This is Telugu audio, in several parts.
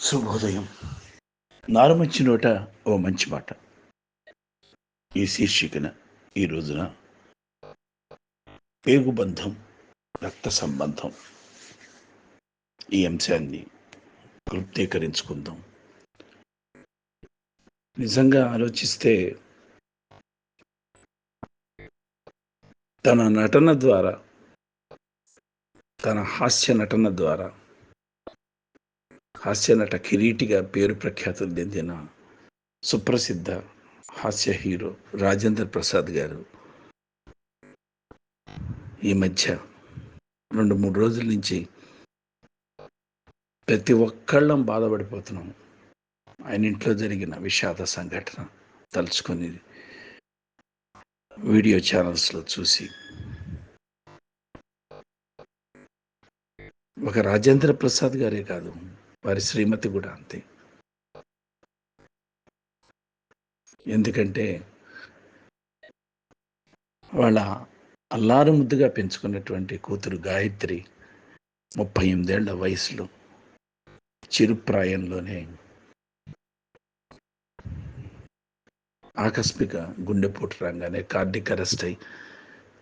శుభోదయం. నారుమంచి నోట ఓ మంచి మాట. ఈ శీర్షికన ఈ రోజున పేగుబంధం రక్త సంబంధం ఈ అంశాన్ని క్లుప్తీకరించుకుందాం నిజంగా ఆలోచిస్తే తన నటన ద్వారా తన హాస్య నటన ద్వారా హాస్య నట కిరీటిగా పేరు ప్రఖ్యాతులు చెందిన సుప్రసిద్ధ హాస్య హీరో రాజేంద్ర ప్రసాద్ గారు ఈ మధ్య రెండు మూడు రోజుల నుంచి ప్రతి ఒక్కళ్ళం బాధపడిపోతున్నాం. ఆయన ఇంట్లో జరిగిన విషాద సంఘటన తలుచుకొని వీడియో ఛానల్స్లో చూసి ఒక రాజేంద్ర ప్రసాద్ గారే కాదు వారి శ్రీమతి కూడా అంతే. ఎందుకంటే వాళ్ళ అల్లారు ముద్దుగా పెంచుకున్నటువంటి కూతురు గాయత్రి ముప్పై ఎనిమిదేళ్ళ వయసులో చిరుప్రాయంలోనే ఆకస్మిక గుండెపోటు రాగానే కార్డిక్ అరెస్ట్ అయి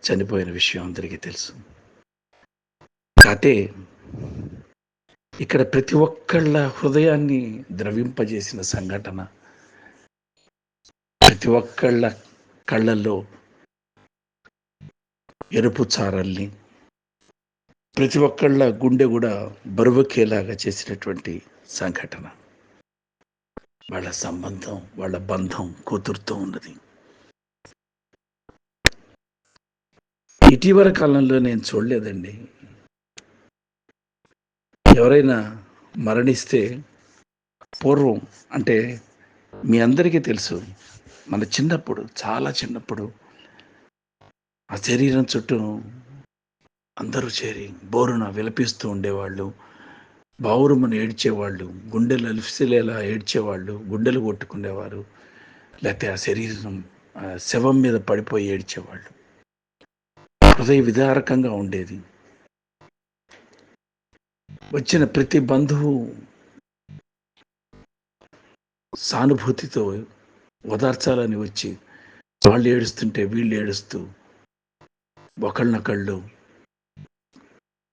చనిపోయిన విషయం అందరికీ తెలుసు. కాతే ఇక్కడ ప్రతి ఒక్కళ్ళ హృదయాన్ని ద్రవింపజేసిన సంఘటన. ప్రతి ఒక్కళ్ళ కళ్ళల్లో ఎరుపు చారల్ని ప్రతి ఒక్కళ్ళ గుండె కూడా బరువకేలాగా చేసినటువంటి సంఘటన. వాళ్ళ సంబంధం వాళ్ళ బంధం కూతురుతో ఉన్నది. ఇటీవల కాలంలో నేను చూడలేదండి. ఎవరైనా మరణిస్తే పూర్వం అంటే మీ అందరికీ తెలుసు మన చిన్నప్పుడు చాలా చిన్నప్పుడు ఆ శరీరం చుట్టూ అందరూ చేరి బోరున విలపిస్తూ ఉండేవాళ్ళు బావురుమని ఏడ్చేవాళ్ళు గుండెలు అలిసిలేలా ఏడ్చేవాళ్ళు గుండెలు కొట్టుకునేవారు లేకపోతే ఆ శరీరం శవం మీద పడిపోయి ఏడ్చేవాళ్ళు. హృదయ విదారకంగా ఉండేది. వచ్చిన ప్రతి బంధువు సానుభూతితో ఓదార్చాలని వచ్చి వాళ్ళు ఏడుస్తుంటే వీళ్ళు ఏడుస్తూ ఒకళ్ళనొకళ్ళు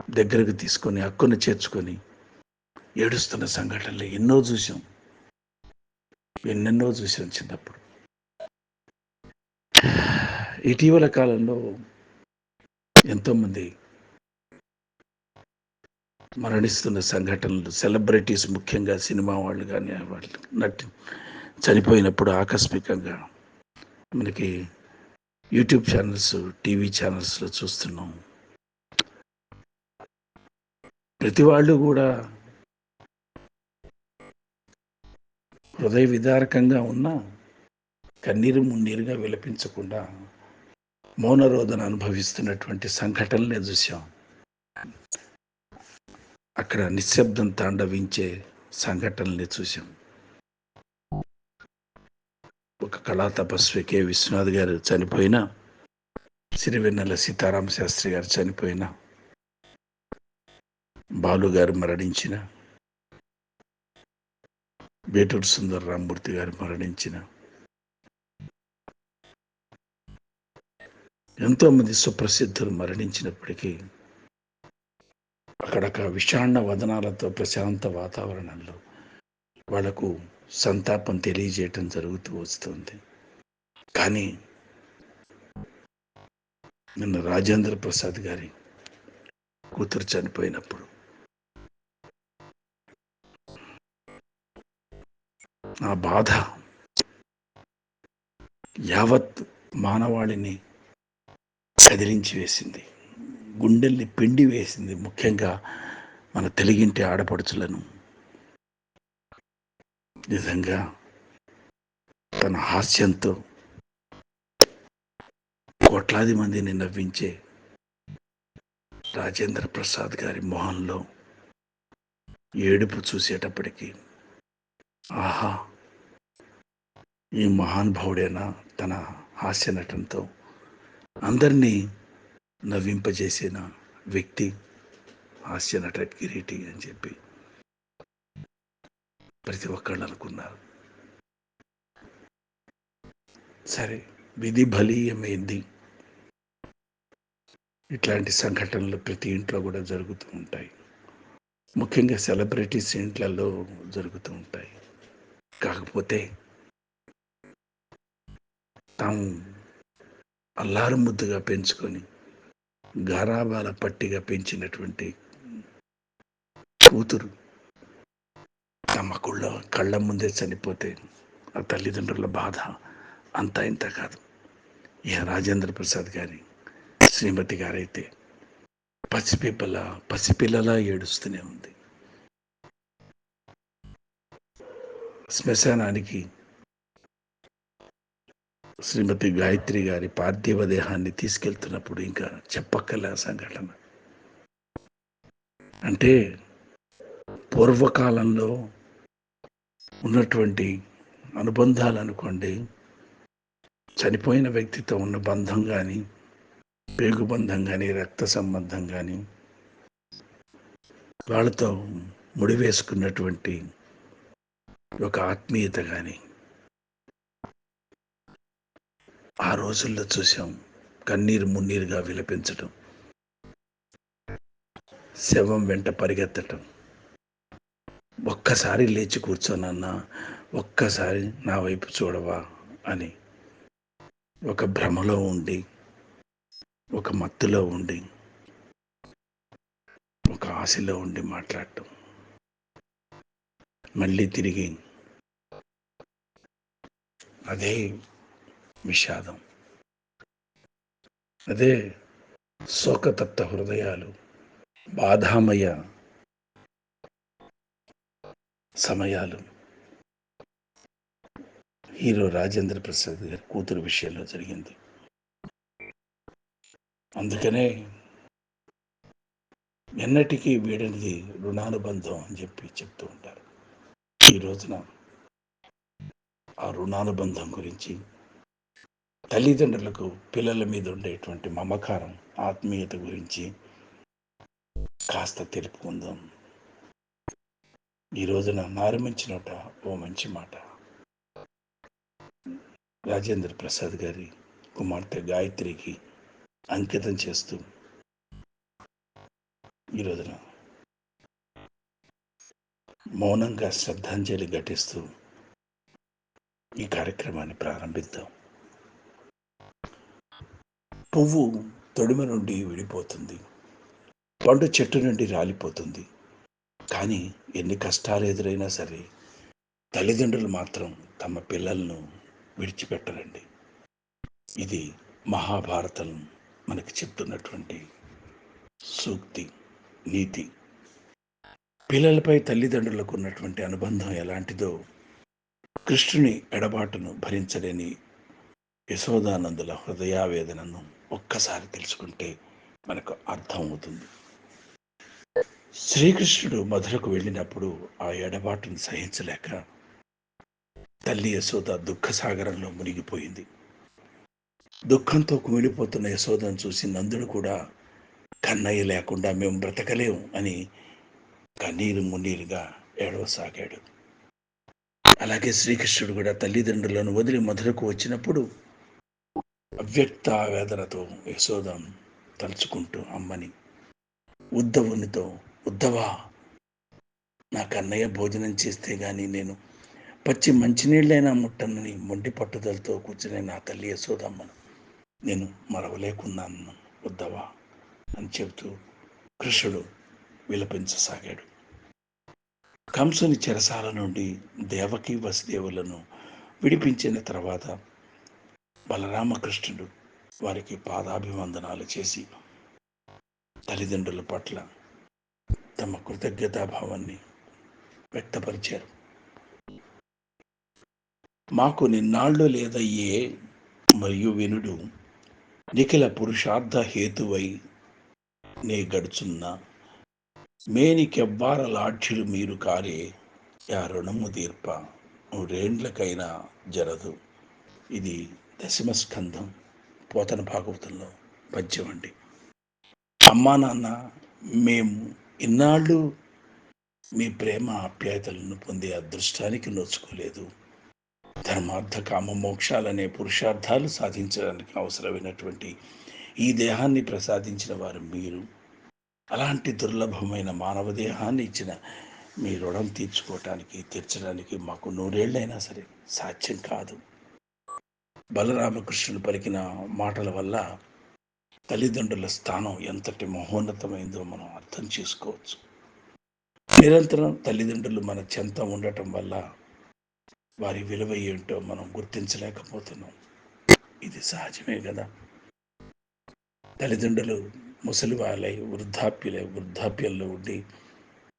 దగ్గరకు తీసుకొని హక్కును చేర్చుకొని ఏడుస్తున్న సంఘటనలు ఎన్నో చూసాం ఎన్నెన్నో చూసాం చిన్నప్పుడు. ఇటీవల కాలంలో ఎంతోమంది మరణిస్తున్న సంఘటనలు సెలబ్రిటీస్ ముఖ్యంగా సినిమా వాళ్ళు కానీ వాళ్ళు నటి చనిపోయినప్పుడు ఆకస్మికంగా మనకి యూట్యూబ్ ఛానల్స్ టీవీ ఛానల్స్లో చూస్తున్నాం. ప్రతి వాళ్ళు కూడా హృదయ విదారకంగా ఉన్న కన్నీరు మున్నీరుగా విలపించకుండా మౌనరోధన అనుభవిస్తున్నటువంటి సంఘటనలే చూసాం. అక్కడ నిశ్శబ్దం తాండవించే సంఘటనల్ని చూసాం ఒక కళా తపస్వి కె. విశ్వనాథ్ గారు చనిపోయిన సిరివెన్నెల సీతారామ శాస్త్రి గారు చనిపోయిన బాలు గారు మరణించిన వేటూరు సుందర రామ్మూర్తి గారు మరణించిన ఎంతోమంది సుప్రసిద్ధులు మరణించినప్పటికీ అక్కడక్క విషాణ వదనాలతో ప్రశాంత వాతావరణంలో వాళ్ళకు సంతాపం తెలియజేయటం జరుగుతూ వస్తుంది. కానీ నిన్న రాజేంద్ర ప్రసాద్ గారి కూతురు చనిపోయినప్పుడు ఆ బాధ యావత్ మానవాళిని కదిలించి వేసింది. గుండెల్ని పిండి వేసింది ముఖ్యంగా మన తెలుగింటి ఆడపడుచులను. నిజంగా తన హాస్యంతో కోట్లాది మందిని నవ్వించే రాజేంద్ర ప్రసాద్ గారి మొహంలో ఏడుపు చూసేటప్పటికీ ఆహా ఈ మహానుభావుడైనా తన హాస్య నటనతో అందరినీ నవ్వింపజేసిన వ్యక్తి హాస్య నట కిరీటి అని చెప్పి ప్రతి ఒక్కళ్ళు అనుకున్నారు. సరే విధి బలీయమైంది. ఇట్లాంటి సంఘటనలు ప్రతి ఇంట్లో కూడా జరుగుతూ ఉంటాయి. ముఖ్యంగా సెలబ్రిటీస్ ఇంట్లలో జరుగుతూ ఉంటాయి. కాకపోతే తాము అల్లారు ముద్దుగా పెంచుకొని గారాబాల పట్టిగా పెంచినటువంటి కూతురు. తమ కుళ్ళ కళ్ళ ముందే చనిపోతే ఆ తల్లిదండ్రుల బాధ అంతా ఇంత కాదు. ఇక రాజేంద్ర ప్రసాద్ గారి శ్రీమతి గారైతే పసిపిల్లల పసిపిల్లలా ఏడుస్తూనే ఉంది. శ్మశానానికి శ్రీమతి గాయత్రి గారి పార్థివ దేహాన్ని తీసుకెళ్తున్నప్పుడు ఇంకా చెప్పక్కల సంఘటన. అంటే పూర్వకాలంలో ఉన్నటువంటి అనుబంధాలు అనుకోండి చనిపోయిన వ్యక్తితో ఉన్న బంధం కానీ పేగుబంధం కానీ రక్త సంబంధం కానీ వాళ్ళతో ముడివేసుకున్నటువంటి ఒక ఆత్మీయత కానీ ఆ రోజుల్లో చూసాం కన్నీరు మున్నీరుగా విలపించటం శవం వెంట పరిగెత్తటం. ఒక్కసారి లేచి కూర్చోనన్నా ఒక్కసారి నా వైపు చూడవా అని. ఒక భ్రమలో ఉండి ఒక మత్తులో ఉండి ఒక ఆశలో ఉండి మాట్లాడటం. మళ్ళీ తిరిగి అదే విషాదం. అదే శోకతప్త హృదయాలు బాధామయ సమయాలు. హీరో రాజేంద్ర ప్రసాద్ గారి కూతురు విషయంలో జరిగింది. అందుకనే ఎన్నటికీ వీడనిది రుణానుబంధం అని చెప్పి చెప్తూ ఉంటారు. ఈ రోజున ఆ రుణానుబంధం గురించి తల్లిదండ్రులకు పిల్లల మీద ఉండేటువంటి మమకారం ఆత్మీయత గురించి కాస్త తెలుపుకుందాం. ఈ రోజున నారమించి నోట ఓ మంచి మాట. రాజేంద్ర ప్రసాద్ గారి కుమార్తె గాయత్రికి అంకితం చేస్తూ ఈ రోజున మౌనంగా శ్రద్ధాంజలి ఘటిస్తూ ఈ కార్యక్రమాన్ని ప్రారంభిద్దాం. పువ్వు తొడిమ నుండి విడిపోతుంది. పండు చెట్టు నుండి రాలిపోతుంది. కానీ ఎన్ని కష్టాలు ఎదురైనా సరే తల్లిదండ్రులు మాత్రం తమ పిల్లలను విడిచిపెట్టరండి. ఇది మహాభారతం మనకి చెప్తున్నటువంటి సూక్తి నీతి. పిల్లలపై తల్లిదండ్రులకు ఉన్నటువంటి అనుబంధం ఎలాంటిదో కృష్ణుని ఎడబాటును భరించలేని యశోదానందుల హృదయావేదనను ఒక్కసారి తెలుసుకుంటే మనకు అర్థం అవుతుంది శ్రీకృష్ణుడు మధురకు వెళ్ళినప్పుడు ఆ ఎడబాటును సహించలేక తల్లి యశోద దుఃఖసాగరంలో మునిగిపోయింది. దుఃఖంతో కుమిలిపోతున్న యశోదను చూసి నందుడు కూడా కన్నయ్య లేకుండా మేము బ్రతకలేం అని కన్నీరు మున్నీరుగా ఏడవసాగాడు. అలాగే శ్రీకృష్ణుడు కూడా తల్లిదండ్రులను వదిలి మధురకు వచ్చినప్పుడు అవ్యక్త వేదనతో యశోదం తలుచుకుంటూ అమ్మని ఉద్ధవునితో ఉద్ధవా నా కన్నయ్య భోజనం చేస్తే గాని నేను పచ్చి మంచినీళ్ళైనా ముట్టనని మొండి పట్టుదలతో కూర్చునే నా తల్లి యశోదమ్మను నేను మరవలేకున్నాను ఉద్ధవా అని చెబుతూ కృష్ణుడు విలపించసాగాడు. కంసుని చెరసాల నుండి దేవకి వసుదేవులను విడిపించిన తర్వాత బలరామకృష్ణుడు వారికి పాదాభివందనాలు చేసి తల్లిదండ్రుల పట్ల తమ కృతజ్ఞతాభావాన్ని వ్యక్తపరిచారు. మాకు నిన్నాళ్ళు లేదయ్యే మరియు వినుడు నిఖిల పురుషార్థ హేతువై నే గడుచున్న మేనికెవ్వార లాఠ్యులు మీరు కారే యా రుణము తీర్ప. నూరేండ్లకైనా జరదు. ఇది దశమస్కంధం పోతన భాగవతంలో పద్యం అండి. అమ్మా నాన్న మేము ఇన్నాళ్ళు మీ ప్రేమ ఆప్యాయతలను పొందే అదృష్టానికి నోచుకోలేదు. ధర్మార్థ కామ మోక్షాలనే పురుషార్థాలు సాధించడానికి అవసరమైనటువంటి ఈ దేహాన్ని ప్రసాదించిన వారు మీరు. అలాంటి దుర్లభమైన మానవ దేహాన్ని ఇచ్చిన మీ రుణం తీర్చుకోవటానికి తీర్చడానికి మాకు నూరేళ్ళైనా సరే సాధ్యం కాదు. బలరామకృష్ణుడు పలికిన మాటల వల్ల తల్లిదండ్రుల స్థానం ఎంతటి మహోన్నతమైందో మనం అర్థం చేసుకోవచ్చు. నిరంతరం తల్లిదండ్రులు మన చెంత ఉండటం వల్ల వారి విలువ ఏంటో మనం గుర్తించలేకపోతున్నాం. ఇది సహజమే కదా? తల్లిదండ్రులు ముసలి వాళ్ళై వృద్ధాప్యులై వృద్ధాప్యంలో ఉండి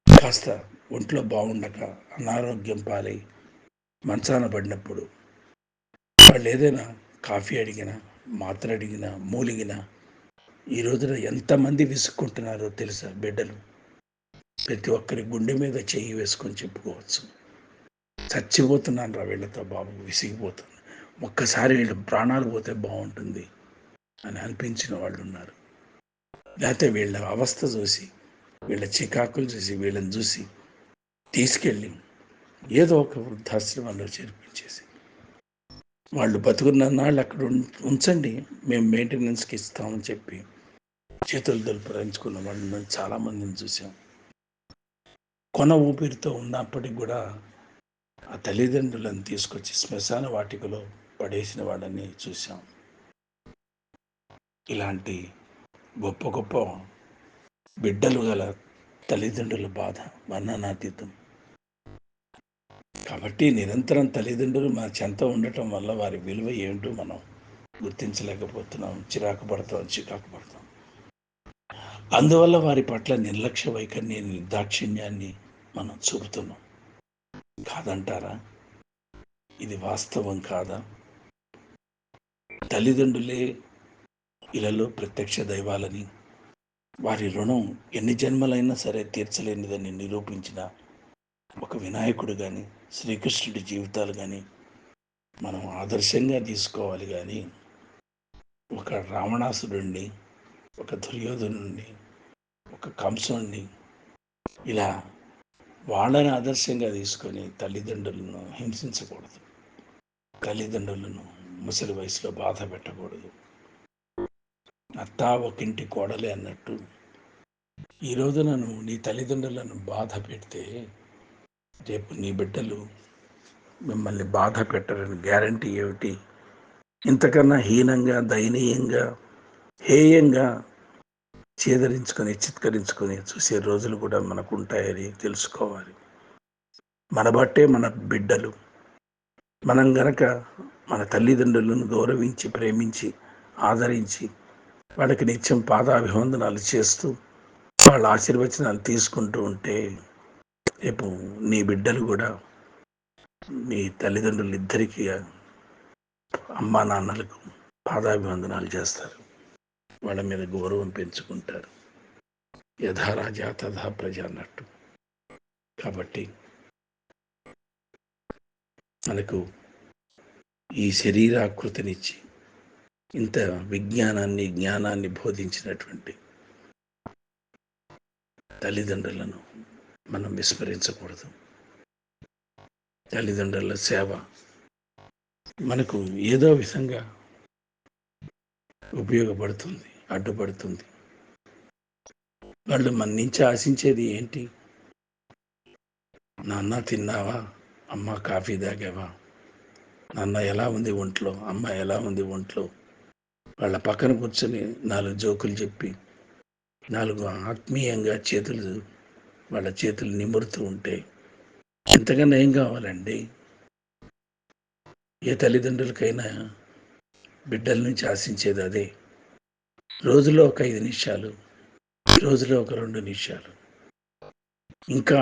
కాస్త ఒంట్లో బాగుండక అనారోగ్యం పాలై మంచాన పడినప్పుడు వాళ్ళు ఏదైనా కాఫీ అడిగినా మాత్ర అడిగినా మూలిగినా ఈ రోజున ఎంతమంది విసుక్కుంటున్నారో తెలుసా బిడ్డలు? ప్రతి ఒక్కరి గుండె మీద చెయ్యి వేసుకొని చెప్పుకోవచ్చు. చచ్చిపోతున్నాను రా వీళ్ళతో బాబు విసిగిపోతుంది ఒక్కసారి వీళ్ళు ప్రాణాలు పోతే బాగుంటుంది అని అనిపించిన వాళ్ళు ఉన్నారు. లేకపోతే వీళ్ళ అవస్థ చూసి వీళ్ళ చికాకులు చూసి వీళ్ళని చూసి తీసుకెళ్ళి ఏదో ఒక వృద్ధాశ్రమంలో చేర్పించేసి వాళ్ళు బతుకున్న నాళ్ళు అక్కడ ఉంచండి. మేము మెయింటెనెన్స్కి ఇస్తామని చెప్పి చేతులు దులుపురించుకున్న వాళ్ళని చాలామందిని చూసాం. కొన ఊపిరితో ఉన్నప్పటికి కూడా ఆ తల్లిదండ్రులను తీసుకొచ్చి శ్మశాన వాటికలో పడేసిన వాళ్ళని చూసాం. ఇలాంటి గొప్ప గొప్ప బిడ్డలు గల తల్లిదండ్రుల బాధ వర్ణనాతీతం కాబట్టి నిరంతరం తల్లిదండ్రులు మన చెంత ఉండటం వల్ల వారి విలువ ఏమిటో మనం గుర్తించలేకపోతున్నాం చిరాకు పడతాం చికాకు పడతాం. అందువల్ల వారి పట్ల నిర్లక్ష్య వైఖరిని నిర్దాక్షిణ్యాన్ని మనం చూపుతున్నాం. కాదంటారా? ఇది వాస్తవం కాదా? తల్లిదండ్రులే ఇళ్ళలో ప్రత్యక్ష దైవాలని వారి రుణం ఎన్ని జన్మలైనా సరే తీర్చలేనిదని నిరూపించిన ఒక వినాయకుడు కానీ శ్రీకృష్ణుడి జీవితాలు కానీ మనం ఆదర్శంగా తీసుకోవాలి కానీ ఒక రావణాసురుణ్ణి ఒక దుర్యోధనుణ్ణి ఒక కంసుణ్ణి ఇలా వాళ్ళని ఆదర్శంగా తీసుకొని తల్లిదండ్రులను హింసించకూడదు. తల్లిదండ్రులను ముసలి వయసులో బాధ పెట్టకూడదు. అత్తా ఒకింటి కోడలే అన్నట్టు ఈ రోజున నీ తల్లిదండ్రులను బాధ పెడితే రేపు నీ బిడ్డలు మిమ్మల్ని బాధ పెట్టరని గ్యారంటీ ఏమిటి? ఇంతకన్నా హీనంగా దయనీయంగా హేయంగా చేదరించుకొని చిత్కరించుకొని చూసే రోజులు కూడా మనకు ఉంటాయని తెలుసుకోవాలి. మన బట్టే మన బిడ్డలు. మనం గనక మన తల్లిదండ్రులను గౌరవించి ప్రేమించి ఆదరించి వాళ్ళకి నిత్యం పాదాభివందనాలు చేస్తూ వాళ్ళ ఆశీర్వచనాలు తీసుకుంటూ ఉంటే రేపు నీ బిడ్డలు కూడా నీ తల్లిదండ్రులు ఇద్దరికీ అమ్మా నాన్నలకు పాదాభివందనాలు చేస్తారు. వాళ్ళ మీద గౌరవం పెంచుకుంటారు. యథారాజా తథా ప్రజ అన్నట్టు. కాబట్టి మనకు ఈ శరీరాకృతినిచ్చి ఇంత విజ్ఞానాన్ని జ్ఞానాన్ని బోధించినటువంటి తల్లిదండ్రులను మనం విస్మరించకూడదు. తల్లిదండ్రుల సేవ మనకు ఏదో విధంగా ఉపయోగపడుతుంది అడ్డుపడుతుంది. వాళ్ళు మన నుంచి ఆశించేది ఏంటి? నాన్న తిన్నావా? అమ్మ కాఫీ తాగావా? నాన్న ఎలా ఉంది ఒంట్లో? అమ్మ ఎలా ఉంది ఒంట్లో? వాళ్ళ పక్కన కూర్చొని నాలుగు జోకులు చెప్పి నాలుగు ఆత్మీయంగా చేతులు వాళ్ళ చేతులు నిమురుతూ ఉంటే ఎంతకన్నా ఏం కావాలండి? ఏ తల్లిదండ్రులకైనా బిడ్డల నుంచి ఆశించేది అదే. రోజులో ఒక ఐదు నిమిషాలు రోజులో ఒక రెండు నిమిషాలు. ఇంకా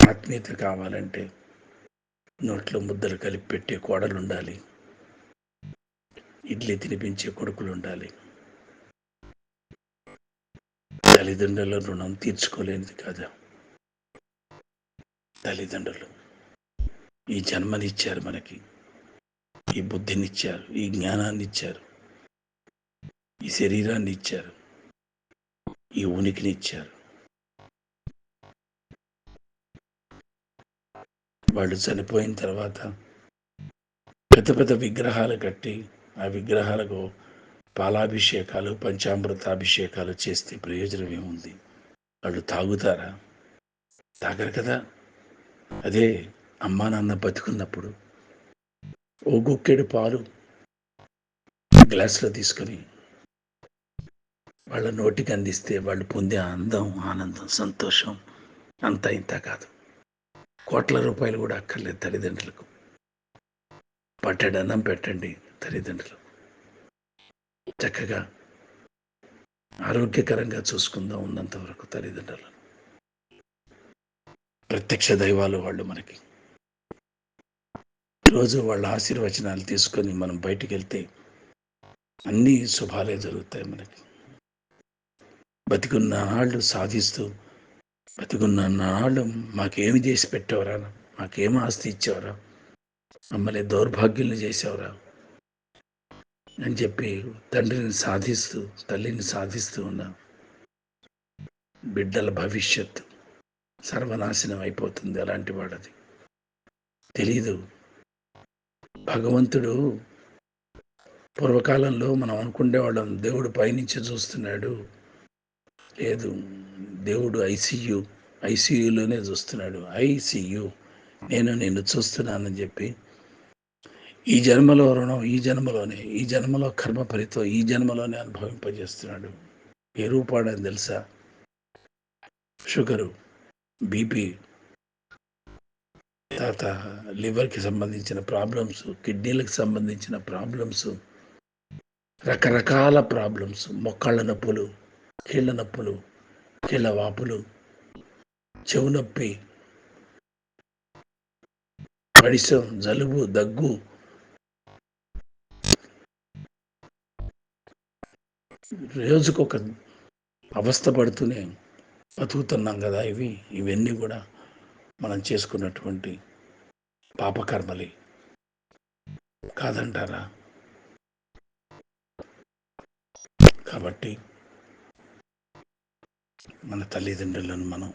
ఆత్మీయత కావాలంటే నోట్లో ముద్దలు కలిపి పెట్టే కోడలు ఉండాలి. ఇడ్లీ తినిపించే కొడుకులు ఉండాలి. తల్లిదండ్రుల రుణం తీర్చుకోలేనిది కాదా. తల్లిదండ్రులు ఈ జన్మనిచ్చారు మనకి. ఈ బుద్ధినిచ్చారు ఈ జ్ఞానాన్ని ఇచ్చారు ఈ శరీరాన్ని ఇచ్చారు ఈ ఉనికిని ఇచ్చారు వాళ్ళు చనిపోయిన తర్వాత పెద్ద పెద్ద విగ్రహాలు కట్టి ఆ విగ్రహాలకు పాలాభిషేకాలు పంచామృతాభిషేకాలు చేస్తే ప్రయోజనం ఏముంది? వాళ్ళు తాగుతారా? తాగరు కదా. అదే అమ్మా నాన్న బతుకున్నప్పుడు ఓ గుక్కెడు పాలు గ్లాసులో తీసుకొని వాళ్ళ నోటికి అందిస్తే వాళ్ళు పొందే అందం ఆనందం సంతోషం అంతా ఇంత కాదు. కోట్ల రూపాయలు కూడా అక్కర్లేదు తల్లిదండ్రులకు. పట్టడన్నం పెట్టండి తల్లిదండ్రులు. చక్కగా ఆరోగ్యకరంగా చూసుకుందాం ఉన్నంత వరకు తల్లిదండ్రులను ప్రత్యక్ష దైవాలు వాళ్ళు మనకి. రోజు వాళ్ళ ఆశీర్వచనాలు తీసుకొని మనం బయటికి వెళ్తే అన్ని శుభాలే జరుగుతాయి మనకి. బతికున్న నాళ్ళు సాధిస్తూ బతికున్న నాళ్ళు మాకేమి చేసి పెట్టేవరా? మాకేం ఆస్తి ఇచ్చేవరా? మమ్మల్ని దౌర్భాగ్యులు చేసేవరా? అని చెప్పి తండ్రిని సాధిస్తూ తల్లిని సాధిస్తూ ఉన్న బిడ్డల భవిష్యత్తు సర్వనాశనం అయిపోతుంది అలాంటి వాడది. తెలీదు. భగవంతుడు పూర్వకాలంలో మనం అనుకునేవాళ్ళం దేవుడు పైనుంచి చూస్తున్నాడు. లేదు దేవుడు ఐసీయు ఐసీయూలోనే చూస్తున్నాడు. ఐసీయు నేను నిన్ను చూస్తున్నానని చెప్పి ఈ జన్మలో రుణం ఈ జన్మలోనే ఈ జన్మలో కర్మ ఫలితం ఈ జన్మలోనే అనుభవింపజేస్తున్నాడు. ఏ రూపాడని తెలుసా? షుగరు బీపీ తర్వాత లివర్కి సంబంధించిన ప్రాబ్లమ్స్ కిడ్నీలకు సంబంధించిన ప్రాబ్లమ్స్ రకరకాల ప్రాబ్లమ్స్ మొక్కళ్ళ నొప్పులు కీళ్ళ నొప్పులు కీళ్ళ వాపులు చెవు నొప్పి పడిసం జలుబు దగ్గు రోజుకొక అవస్థ పడుతూనే బతుకుతున్నాం కదా ఇవి. ఇవన్నీ కూడా మనం చేసుకున్నటువంటి పాపకర్మలే. కాదంటారా? కాబట్టి మన తల్లిదండ్రులను మనం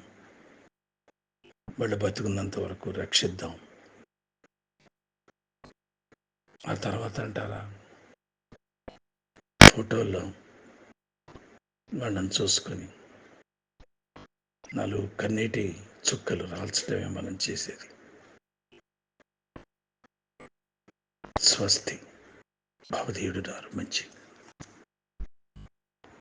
వాళ్ళు బతుకున్నంత వరకు రక్షిద్దాం. ఆ తర్వాత అంటారా? ఫోటోల్లో వాళ్ళని చూసుకొని నాలుగు కన్నీటి చుక్కలు రాల్చడమే మనం చేసేది. స్వస్తి. భవదేవుడు మంచి